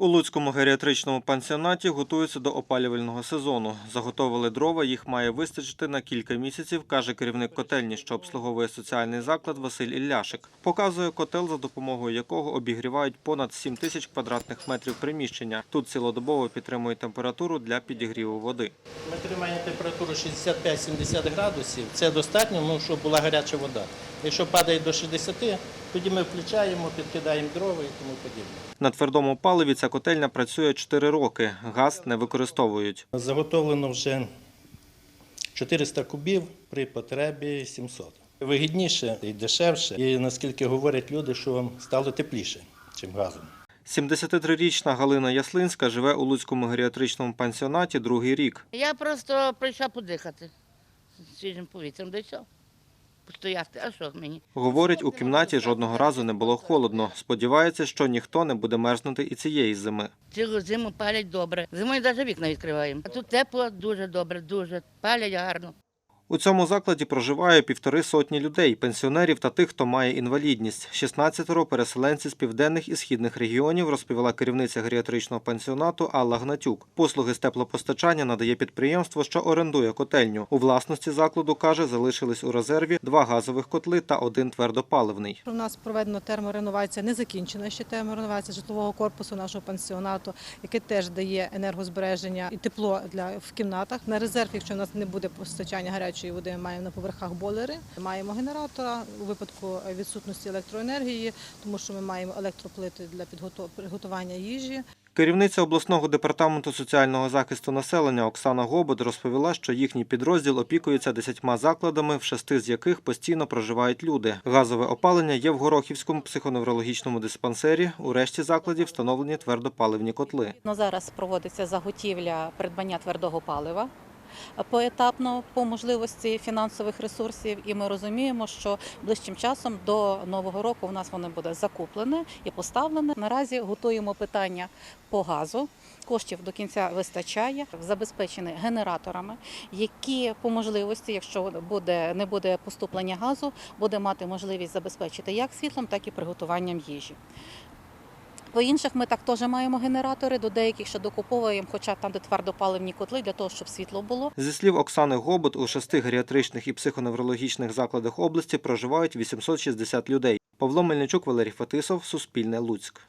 У Луцькому геріатричному пансіонаті готуються до опалювального сезону. Заготовили дрова, їх має вистачити на кілька місяців, каже керівник котельні, що обслуговує соціальний заклад Василь Ілляшик. Показує котел, за допомогою якого обігрівають понад 7 тисяч квадратних метрів приміщення. Тут цілодобово підтримують температуру для підігріву води. Ми тримаємо температуру 65-70 градусів. Це достатньо, ну, щоб була гаряча вода. Якщо падає до 60, тоді ми включаємо, підкидаємо дрова і тому подібне. На твердому паливі ця котельня працює 4 роки. Газ не використовують. Заготовлено вже 400 кубів при потребі 700. Вигідніше і дешевше. І наскільки говорять люди, що стало тепліше, чим газом. 73-річна Галина Яслинська живе у Луцькому геріатричному пансіонаті другий рік. Я просто прийшла подихати свіжим повітрям, й все. Постояти, а що мені? Говорить, у кімнаті жодного разу не було холодно. Сподівається, що ніхто не буде мерзнути і цієї зими. Цілу зиму палять добре. Зимою навіть вікна відкриваємо. А тут тепло, дуже добре, дуже. Палять гарно. У цьому закладі проживає півтори сотні людей, пенсіонерів та тих, хто має інвалідність. 16 переселенці з південних і східних регіонів, розповіла керівниця геріатричного пансіонату Алла Гнатюк. Послуги з теплопостачання надає підприємство, що орендує котельню. У власності закладу, каже, залишились у резерві два газових котли та один твердопаливний. У нас проведено термореновація, не закінчена ще термореновація житлового корпусу нашого пансіонату, яке теж дає енергозбереження і тепло для в кімнатах. На резерв, якщо у нас не буде постачання гарячої води, ми маємо на поверхах бойлери. Маємо генератора у випадку відсутності електроенергії, тому що ми маємо електроплити для приготування їжі. Керівниця обласного департаменту соціального захисту населення Оксана Гобот розповіла, що їхній підрозділ опікується десятьма закладами, в шести з яких постійно проживають люди. Газове опалення є в Горохівському психоневрологічному диспансері. У решті закладів встановлені твердопаливні котли. Ну, зараз проводиться заготівля придбання твердого палива поетапно по можливості фінансових ресурсів, і ми розуміємо, що ближчим часом до нового року в нас воно буде закуплене і поставлене. Наразі готуємо питання по газу. Коштів до кінця вистачає, забезпечені генераторами, які по можливості, якщо буде не буде поступлення газу, буде мати можливість забезпечити як світлом, так і приготуванням їжі. По інших ми так теж маємо генератори, до деяких ще докуповуємо, хоча там, де твердопаливні котли, для того, щоб світло було. Зі слів Оксани Гобот, у шести геріатричних і психоневрологічних закладах області проживають 860 людей. Павло Мельничук, Валерій Фетисов, Суспільне Луцьк.